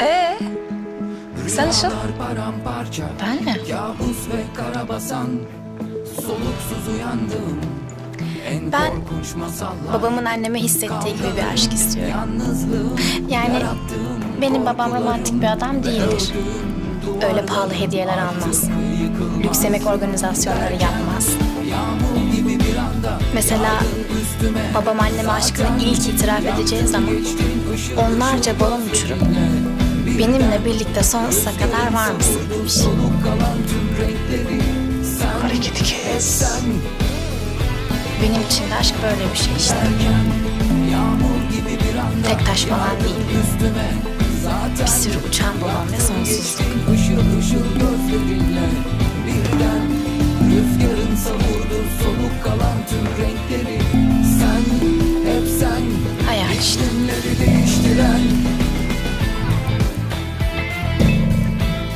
Ee, sen Işıl? Ben mi? Ben babamın anneme hissettiği gibi bir aşk istiyorum. Yani benim babam romantik bir adam değildir. Öyle pahalı hediyeler almaz. Lüks yemek organizasyonları yapmaz. Mesela babam anneme aşkını ilk itiraf edeceği zaman onlarca balon uçurup benimle birlikte sonsuza kadar var mısın demiş. Hareketi kes. Benim için de aşk böyle bir şey işte. Tek taş falan değil. Bir sürü uçan balon ve sonsuzluk.